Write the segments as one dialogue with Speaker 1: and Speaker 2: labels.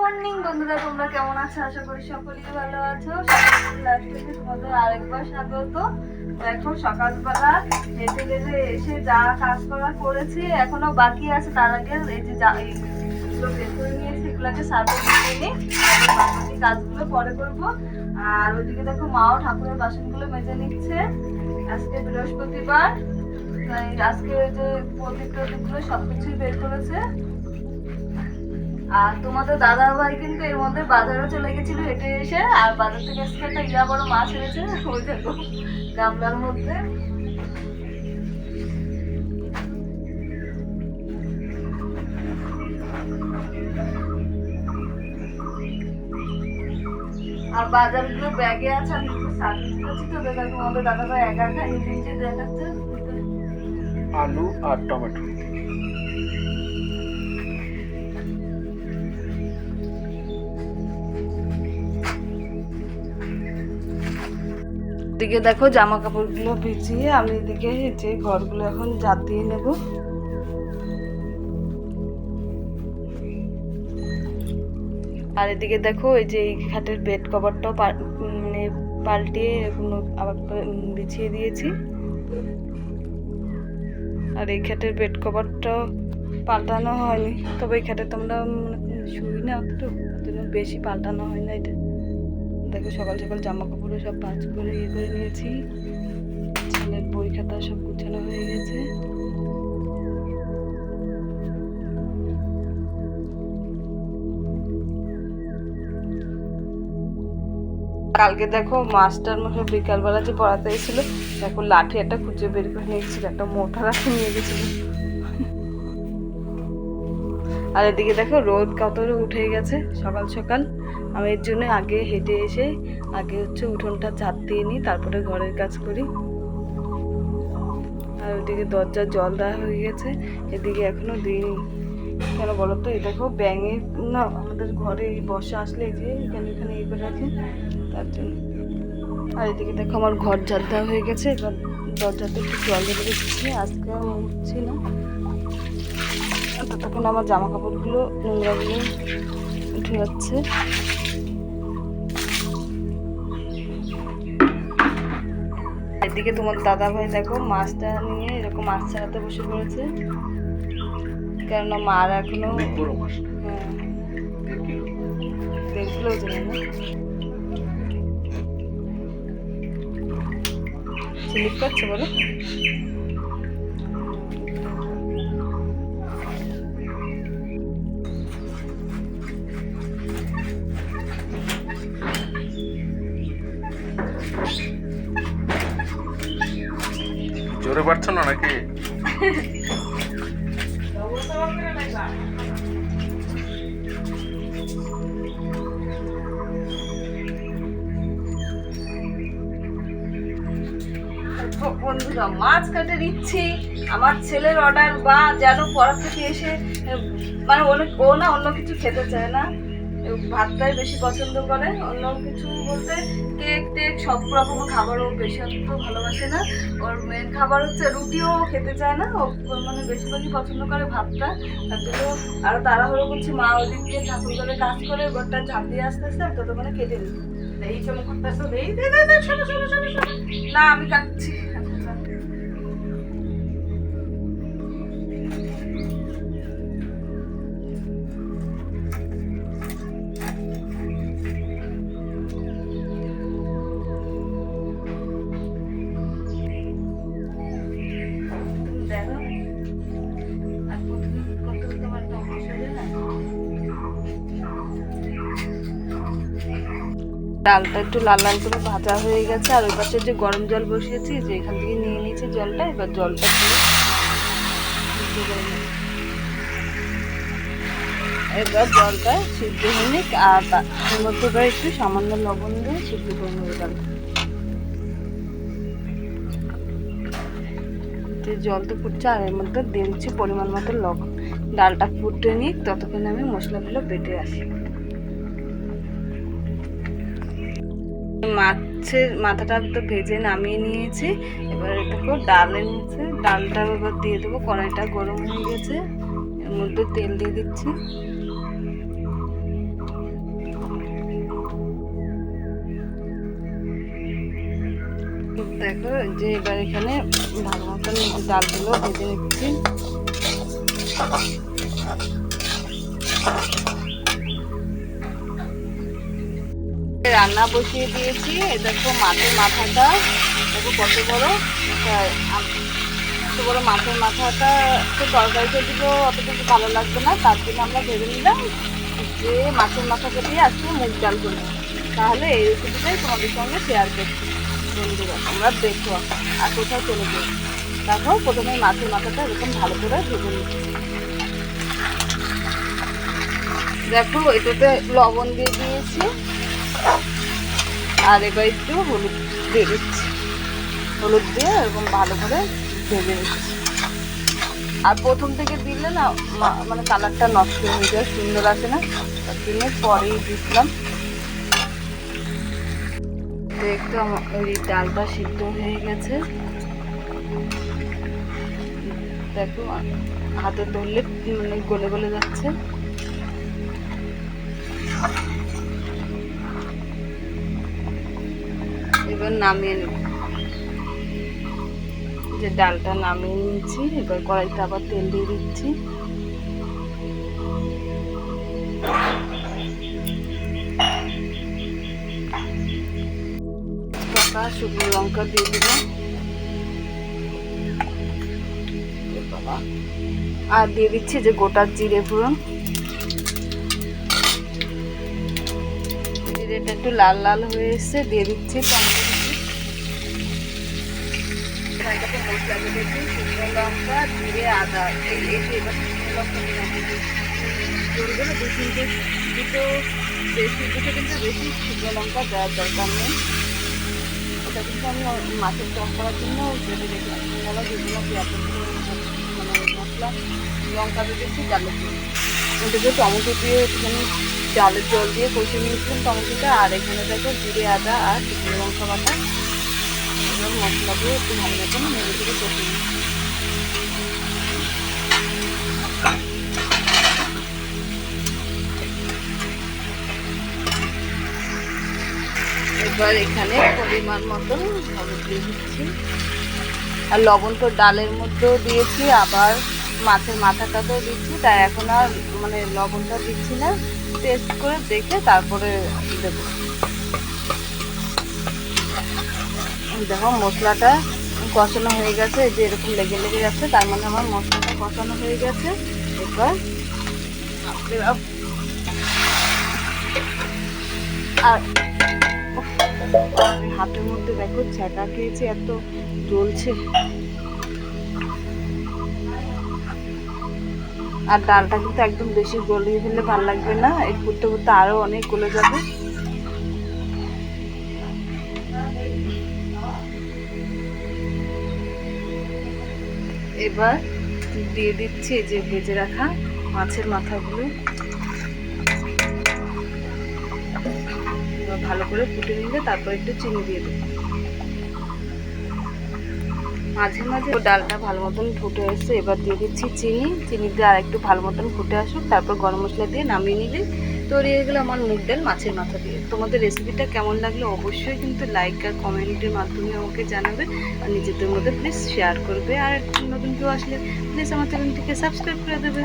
Speaker 1: Morning, বন্ধুরা, তোমরা কেমন আছো? আশা করি সকলেই ভালো আছো। তোমাদের আরেকবার স্বাগত। এখন সকালবেলা হেঁটে হেঁটে এসে যা কাজ করা করেছি, এখনও বাকি আছে। তার আগে এই যে যা এইগুলো বের করে নিয়েছি, এগুলোকে সার্ভে দিয়ে নিই। বাকি কাজগুলো পরে করব। আর ওইদিকে দেখো, মাও ঠাকুরের বাসনগুলো মেজে নিচ্ছে। আজকে বৃহস্পতিবার। আজকে ওই যে প্রদীপ টদীপগুলো সব কিছুই বের করেছে। আর তোমাদের দাদা ভাই কিন্তু এর মধ্যে বাজারে চলে গেছিল হেঁটে এসে, আর বাজার থেকে এসে একটা ইয়া বড় মাছ এনেছে, ওই দেখো, গামলার মধ্যে। আর বাজারগুলো ব্যাগে আছে, আমি একটু সার্ভিস করছি তো, দেখো তোমাদের দাদা ভাই একা একা নিজে দেখাচ্ছে।
Speaker 2: আলু আর টমেটো।
Speaker 1: দিকে দেখো জামা কাপড়গুলো ভিজিয়ে আমি এদিকে যে ঘরগুলো এখন জাত দিয়ে নেব। আর এদিকে দেখো এই যে এই খাটের বেড কভারটাও মানে পাল্টিয়ে এগুলো আবার বিছিয়ে দিয়েছি। আর এই খাটের বেড কভারটাও পাল্টানো হয়নি, তবে এই খাটে তোমরা শুই না একটু বেশি পাল্টানো হয় না এটা। দেখো সকাল সকাল জামা কাপড় সব ভাঁজ করে ইয়ে করে নিয়েছি। ছেলের বই খাতা সব গুছানো হয়ে গেছে। কালকে দেখো মাস্টার মশাই বিকালবেলা যে পড়াতে এসেছিল, দেখো লাঠি একটা খুঁজে বের করে নিয়ে গেছিল একটা মোটা লাঠি নিয়ে গেছিল। আর এদিকে দেখো রোদ কত উঠে গেছে সকাল সকাল। আমি এর জন্য আগে হেঁটে এসে, আগে হচ্ছে উঠোনটা ঝাঁপ দিয়ে নিই, তারপরে ঘরের কাজ করি। আর ওইদিকে দরজার জল দেওয়া হয়ে গেছে, এদিকে এখনও দিইনি। কেন বলো তো? এই দেখো ব্যাঙে, না, আমাদের ঘরে বর্ষা আসলে যে এখানে এখানে এই করে রাখে, তার জন্য। আর এদিকে দেখো আমার ঘর ঝাড় দেওয়া হয়ে গেছে, এবার দরজাতে একটু জল ঢেলে রেখেছি, আজকে উঠছি না। ততক্ষণ আমার জামা কাপড়গুলো নোংরাগুলো উঠে যাচ্ছে। এদিকে তোমার দাদা ভাই দেখো মাছটা নিয়ে এরকম মাছ ছাড়াতে বসে পড়েছে। কেননা মার
Speaker 2: এখনও
Speaker 1: হ্যাঁ, ওজন স্লিপ করছে বলো?
Speaker 2: জোরে পারছ না নাকি?
Speaker 1: বন্ধুরা, মাছ কাটে দিচ্ছি। আমার ছেলের অর্ডার বা যেন পড়া থেকে এসে মানে অনেক ও না অন্য কিছু খেতে চায় না। ভাতটাই বেশি পছন্দ করে অন্য কিছু বলতে কেক টেক সব রকম খাবারও বেশি অত ভালোবাসে না ওর মেন খাবার হচ্ছে রুটিও খেতে চায় না ও মানে বেশিরভাগই পছন্দ করে ভাতটা তার জন্য আরও তাড়াহুড়ো করছি মা ওদিকে ঠাকুর ঘরে কাজ করে ঘরটা ঝাঁপ দিয়ে আসতে আসতে আমি ততক্ষণে কেটে নিই এই শোনো না আমি কাটছি ডালটা একটু লাল লাল করে ভাজা হয়ে গেছে, আর ওই পাশে যে গরম জল বসিয়েছি, যে এখান থেকে নিয়ে নিয়েছি জলটা, এবার জলটা। এবার জলটা সিদ্ধ হয়ে নিক, আর তা- এর মধ্যে এবার একটু সামান্য লবণ দিয়ে সিদ্ধ করে নেব ডালটা যে জল তো ফুটছে, আর এর মধ্যে দিচ্ছি পরিমাণ মতো লবণ ডালটা ফুটে নিক, ততক্ষণ আমি মশলাগুলো বেটে আসি মাছের মাথাটা তো ভেজে নামিয়ে নিয়েছি। এবার দেখো ডাল এনেছে ডালটা এবার দিয়ে দেবো, কড়াইটা গরম হয়ে গেছে। এর মধ্যে তেল দিয়ে দিচ্ছি। দেখো যে এবার এখানে ভালো মতন ডালগুলো ভেজে নিচ্ছি। রান্না বসিয়ে দিয়েছি। দেখো মাছের মাথাটা। দেখো কত বড়। এত বড় মাছের মাথাটা। তো তরকারিতে দিকে অতটুকু ভালো লাগবে না। তার জন্য আমরা ভেবে নিলাম যে মাছের মাথাটা দিয়ে আজকে মুগ ডাল করব তাহলে এই রেসিপিটাই তোমাদের সঙ্গে শেয়ার করছি। বন্ধুরা, তোমরা দেখো আর কোথাও চলে যাও দেখো প্রথমে মাছের মাথাটা এরকম ভালো করে ভেজে নিচ্ছি। দেখো, এটাতে লবণ দিয়ে দিয়েছি। আর এবার একটু হলুদ দিয়ে দিচ্ছি। হলুদ দিয়ে এরকম ভালো করে ভেজে নিচ্ছি। আর প্রথম থেকে দিলে না মানে কালারটা নষ্ট হয়ে যায়, সুন্দর আসে না। তার পরেই দিচ্ছিলাম। একটু ওই ডালটা সিদ্ধ হয়ে গেছে। দেখো, হাতে ধরলে মানে গলে গলে যাচ্ছে। এবার নামিয়ে নেব। যে ডালটা নামিয়ে নিয়েছি, এবার কড়াইতে আবার তেল দিয়ে দিচ্ছি। টাকা শুকনো লঙ্কা দিয়ে দিলাম। আর দিয়ে দিচ্ছি যে গোটা জিরে ফোড়ন জিরেটা একটু লাল লাল হয়ে এসছে, দিয়ে দিচ্ছি টমেটো এটাকে মশলা দিয়ে দিচ্ছি শুকনো লঙ্কা জিরে আদা যে এবার শুকনো লঙ্কা জোর করে দু কিন্তু বেশি শুকনো লঙ্কা দেওয়ার দরকার নেই এটা কিন্তু আমি মাছের টক করার জন্য বেটে রেখেছি মশলা যেগুলো মানে মশলা লঙ্কা দিয়েছি ডালের জন্য ওটাকে টমেটো দিয়ে একটুখানি ডালের জল দিয়ে কষে নিয়েছিলাম টমেটোটা আর এখানে দেখো জিরে আদা আর শুকনো লঙ্কা বাটা। এবার মশলা দিয়ে একটু ভালো মতন নেড়ে চেড়ে কষে নিই এবার এখানে পরিমাণ মতো হলুদ দিয়ে দিচ্ছি। আর লবণ তো ডালের মধ্যেও দিয়েছি, আবার মাছের মাথাটাতেও দিচ্ছি, তাই এখন আর মানে লবণটা দিচ্ছি না। টেস্ট করে দেখে তারপরে দেবো। দেখো, মশলাটা কষানো হয়ে গেছে যে এরকম লেগে লেগে যাচ্ছে তার মানে আমার মশলাটা কষানো হয়ে গেছে। এবার আর হাতের মধ্যে দেখো ছ্যাঁকা খেয়েছি, এত জ্বলছে। আর ডালটা কিন্তু একদম বেশি গলিয়ে ফেললে ভালো লাগবে না, এই করতে করতে আরও অনেক গলে যাবে। এবার দিয়ে দিচ্ছি যে ভেজে রাখা মাছের মাথাগুলো। ভালো করে ফুটে নিলে তারপর একটু চিনি দিয়ে দেবো। মাঝে মাঝে ডালটা ভালো মতন ফুটে এসছে, এবার দিয়ে দিচ্ছি চিনি। চিনি দিয়ে আর একটু ভালো মতন ফুটে আসুক, তারপর গরম মশলা দিয়ে নামিয়ে নিলে তৈরি হয়ে গেলো আমার মুগ ডাল মাছের মাথা দিয়ে। তোমাদের রেসিপিটা কেমন লাগল অবশ্যই কিন্তু লাইক আর কমেন্টের মাধ্যমে আমাকে জানাবে আর নিজেদের মধ্যে প্লিজ শেয়ার করবে। আর নতুন কেউ আসলে প্লিজ আমার চ্যানেলটিকে সাবস্ক্রাইব করে দেবে।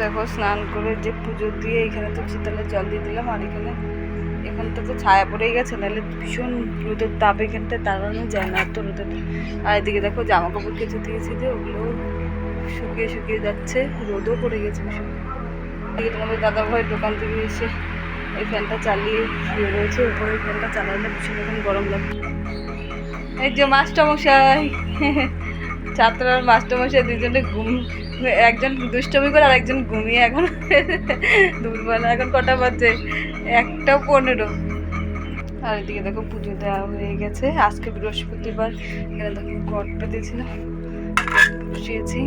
Speaker 1: দেখো, স্নান করে যে পুজো দিয়ে এখানে তো শীতলের জল দিয়ে দিলাম আর এখানে এখানটা তো ছায়া পড়েই গেছে, নাহলে ভীষণ রোদের তাপ এখানটা দাঁড়ানো যায় না তো রোদের আর এদিকে দেখো জামা কাপড় কিছু দিয়েছি যে, ওগুলো শুকিয়ে শুকিয়ে যাচ্ছে, রোদও পড়ে গেছে ভীষণ। এদিকে তোমাদের দাদা ভাই দোকান থেকে এসে এই ফ্যানটা চালিয়ে শুয়ে রয়েছে। উপরে ফ্যানটা চালালে ভীষণ এখন গরম লাগে। এই যে মাস্টারমশাই, ছাত্ররা মাস্টারমশাই দুজনে ঘুম, একজন দুষ্টমি করে আর একজন ঘুমিয়ে এখন দুপুরবেলা, এখন কটা বাজে? একটা পনেরো। আর এদিকে দেখো পুজো দেওয়া হয়ে গেছে। আজকে বৃহস্পতিবার। এখানে দেখো ঘট পেতেছিলাম বসিয়েছি।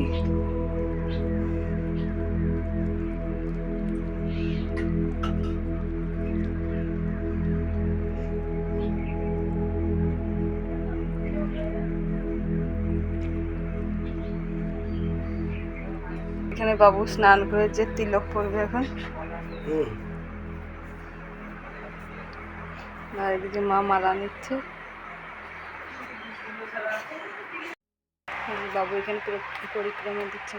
Speaker 1: আমি বাবু স্নান করেছে তিলক পরবে এখন। আর এদিকে মা মালা নিচ্ছে। বাবু এখানে পরিক্রমা দিচ্ছে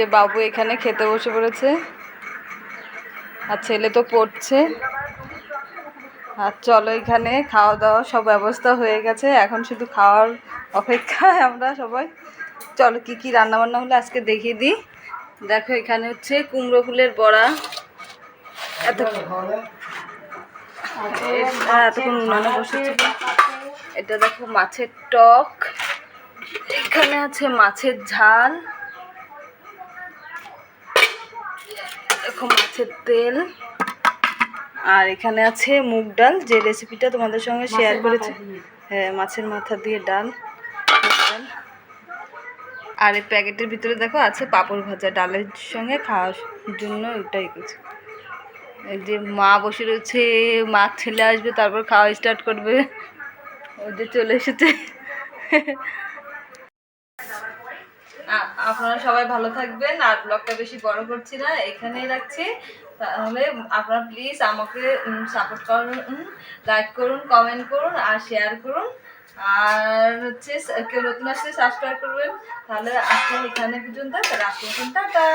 Speaker 1: যে বাবু এখানে খেতে বসে পড়েছে আর ছেলে তো পড়ছে। আর চলো এখানে খাওয়া দাওয়া সব ব্যবস্থা হয়ে গেছে। এখন শুধু খাওয়ার অপেক্ষায় আমরা সবাই। চলো কি কি রান্না বান্না হলো আজকে দেখিয়ে দিই। দেখো এখানে হচ্ছে কুমড়ো ফুলের বড়া। এত এতক্ষণ এটা দেখো মাছের টক। এখানে আছে মাছের ঝাল। দেখো মাছের তেল। আর এখানে আছে মুগ ডাল যে রেসিপিটা তোমাদের সঙ্গে শেয়ার করেছি। হ্যাঁ মাছের মাথা দিয়ে ডাল ডাল। আর এই প্যাকেটের ভিতরে দেখো আছে পাঁপড় ভাজা। ডালের সঙ্গে খাওয়ার জন্য ওটাই এই যে মা বসে রয়েছে মা ছেলে আসবে তারপর খাওয়া স্টার্ট করবে। ওই যে চলে এসেছে। আপনারা সবাই ভালো থাকবেন, আর ব্লগটা বেশি বড় করছি না, এখানেই রাখছি। তাহলে আপনারা প্লিজ আমাকে সাপোর্ট করুন লাইক করুন কমেন্ট করুন, আর শেয়ার করুন। আর হচ্ছে, কেউ নতুন আসলে সাবস্ক্রাইব করবেন, তাহলে আজকে এখানে পর্যন্ত রাখুন টাটা।